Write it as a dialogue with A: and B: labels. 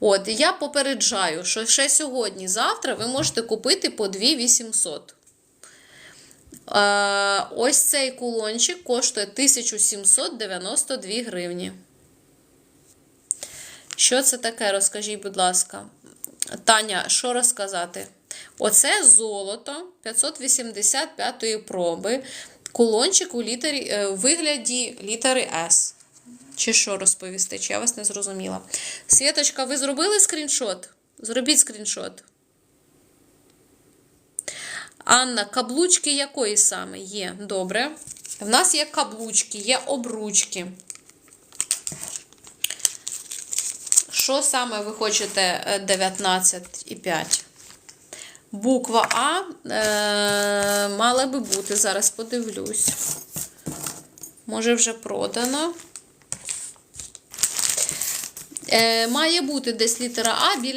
A: От, і я попереджаю, що ще сьогодні-завтра ви можете купити по 2800. Е, ось цей кулончик коштує 1792 гривні. Що це таке, розкажіть, будь ласка. Таня, що розказати? Оце золото 585-ї проби. Кулончик у літері, е, вигляді літери С. Чи що розповісти? Чи я вас не зрозуміла? Світочка, ви зробили скріншот? Зробіть скріншот. Анна, каблучки якої саме є? Добре. В нас є каблучки, є обручки. Що саме ви хочете е, 19,5? Буква А е, мала би бути. Зараз подивлюсь. Може, вже продано. Е, має бути десь літера А біля.